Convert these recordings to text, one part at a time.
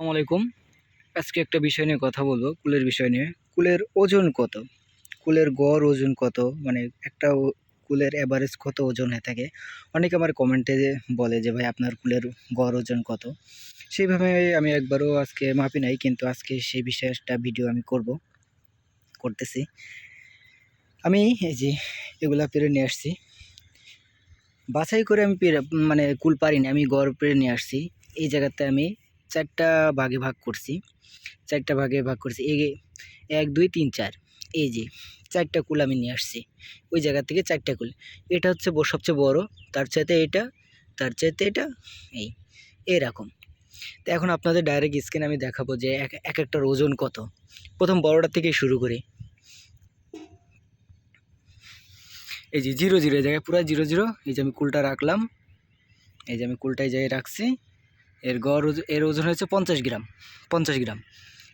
আলাইকুম। আজকে একটা বিষয় নিয়ে কথা বলব, কুলের বিষয় নিয়ে। কুলের ওজন কত? কুলের গড় ওজন কত? মানে একটা কুলের অ্যাভারেজ কত ওজন হয়ে থাকে? অনেকে আমার কমেন্টে বলে যে, ভাই, আপনার কুলের গড় ওজন কত? সেইভাবে আমি একবারও আজকে মাপি নাই, কিন্তু আজকে সেই বিষয়ে একটা ভিডিও আমি করব, করতেছি। আমি এই যে এগুলা পেরে নিয়ে আসছি। বাছাই করে আমি মানে কুল পারিনি, আমি গড় পেরে নিয়ে আসছি। এই জায়গাতে আমি চারটা ভাগে ভাগ করছি। চারটা ভাগে ভাগ করছি। এই এক, দুই, তিন, চার। এই যে চারটা কুল আমি নিয়ে আসছি। ওই জায়গা থেকে চারটা কুল। এটা হচ্ছে সবচেয়ে বড়। তার চাইতে এটা, তার চাইতে এটা, এই, এরকম। তো এখন আপনাদের ডাইরেক্ট স্ক্রিন আমি দেখাবো যে এক এক একটার ওজন কত। প্রথম বড়টা থেকে শুরু করি। এই যে জিরো জিরো জায়গায় পুরো জিরো জিরো। এই যে আমি কুলটা রাখলাম। এই যে আমি কুলটা এই জায়গায় রাখছি। এর গড় এর ওজন হয়েছে পঞ্চাশ গ্রাম পঞ্চাশ গ্রাম।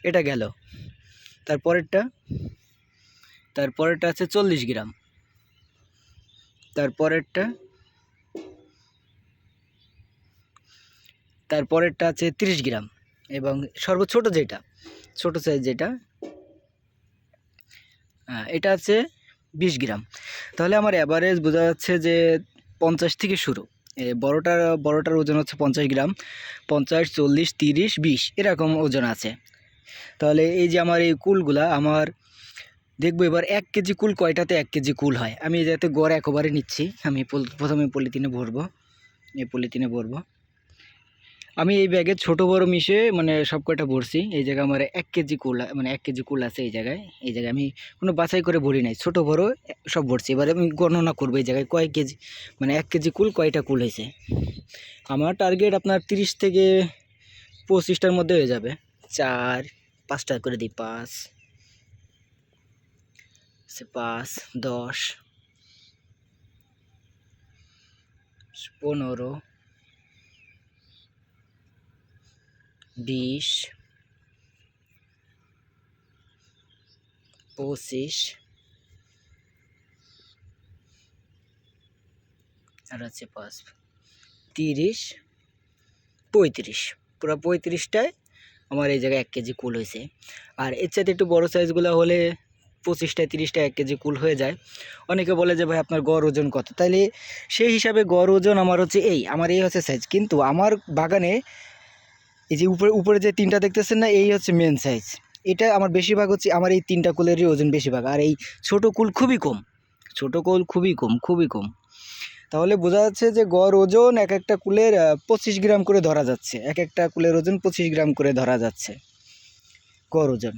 এটা গেল। তারপরেরটা তারপরেরটা আছে চল্লিশ গ্রাম। তারপরেরটা তারপরেরটা আছে তিরিশ গ্রাম। এবং সর্বছোট যেটা ছোট সাইজ যেটা হ্যাঁ, এটা আছে বিশ গ্রাম। তাহলে আমার অ্যাভারেজ বোঝা যাচ্ছে যে পঞ্চাশ থেকে শুরু। বড়টার বড়টার ওজন হচ্ছে পঞ্চাশ গ্রাম। পঞ্চাশ, চল্লিশ, তিরিশ, বিশ, এরকম ওজন আছে। তাহলে এই যে আমার এই কুলগুলা, আমার দেখব এবার এক কেজি কুল কয়টাতে এক কেজি কুল হয়? আমি যাতে গড় একবারে নিচ্ছি, আমি প্রথমে পলিথিনে ভরবো। এই পলিথিনে ভরবো। আমি এই ব্যাগে ছোট, বড় মিশে মানে সব কয়টা ভরছি। এই জায়গায় আমার এক কেজি কুল মানে এক কেজি কুল আছে এই জায়গায়। এই জায়গায় আমি কোনো বাছাই করে ভরি নাই। ছোট, বড় সব ভরছি। এবারে আমি গণনা করব এই জায়গায় কয় কেজি মানে এক কেজি কুল কয়টা কুল হয়েছে। আমার টার্গেট আপনার তিরিশ থেকে পঁচিশটার মধ্যে হয়ে যাবে। চার, পাঁচটা করে দিই, পাঁচ পাঁচ, দশ, পনেরো বিশ, পঁচিশ, আর হচ্ছে পাঁচ, তিরিশ, পঁয়ত্রিশ। পুরো পঁয়ত্রিশটায় আমার এই জায়গায় এক কেজি কুল হয়েছে। আর এর চাইতে একটু বড়ো সাইজগুলো হলে পঁচিশটায় তিরিশটা এক কেজি কুল হয়ে যায়। অনেকে বলে যে, ভাই, আপনার গড় ওজন কত? তাইলে সেই হিসাবে গড় ওজন আমার হচ্ছে এই, আমার এই হচ্ছে সাইজ কিন্তু আমার বাগানে এই যে উপরে উপরে যে তিনটা দেখতেছেন না, এই হচ্ছে মেন সাইজ এটা আমার বেশিরভাগ হচ্ছে, আমার এই তিনটা কুলেরই ওজন বেশিরভাগ। আর এই ছোট কুল খুবই কম। ছোট কুল খুবই কম খুবই কম। তাহলে বোঝা যাচ্ছে যে গড় ওজন এক একটা কুলের পঁচিশ গ্রাম করে ধরা যাচ্ছে। এক একটা কুলের ওজন পঁচিশ গ্রাম করে ধরা যাচ্ছে। গড় ওজন।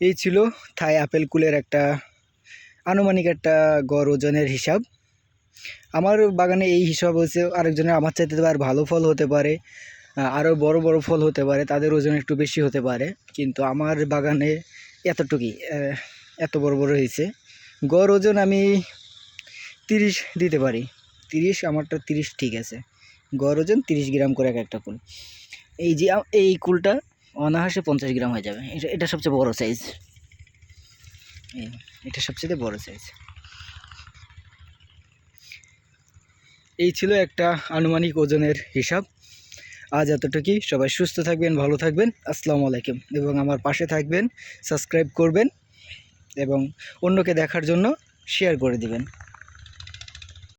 এই ছিল থাই আপেল কুলের একটা আনুমানিক একটা গড় ওজনের হিসাব। আমার বাগানে এই হিসাব হচ্ছে আরেকজনের আমার চাইতে আর ভালো ফল হতে পারে। আরও বড় বড় ফল হতে পারে, তাদের ওজন একটু বেশি হতে পারে। কিন্তু আমার বাগানে এতটুকুই এত বড় বড় হয়েছে। গড় ওজন আমি তিরিশ দিতে পারি। তিরিশ, আমারটা তিরিশ ঠিক আছে। গড় ওজন তিরিশ গ্রাম করে এক একটা কুল এই যে এই কুলটা অনায়াসে পঞ্চাশ গ্রাম হয়ে যাবে। এটা এটা সবচেয়ে বড় সাইজ এটা সবচেয়ে বড় সাইজ এই ছিল একটা আনুমানিক ওজনের হিসাব। আজ এতটুকুই। সবাই সুস্থ থাকবেন, ভালো থাকবেন। আসসালামু আলাইকুম। এবং আমার পাশে থাকবেন, সাবস্ক্রাইব করবেন এবং অন্যকে দেখার জন্য শেয়ার করে দিবেন।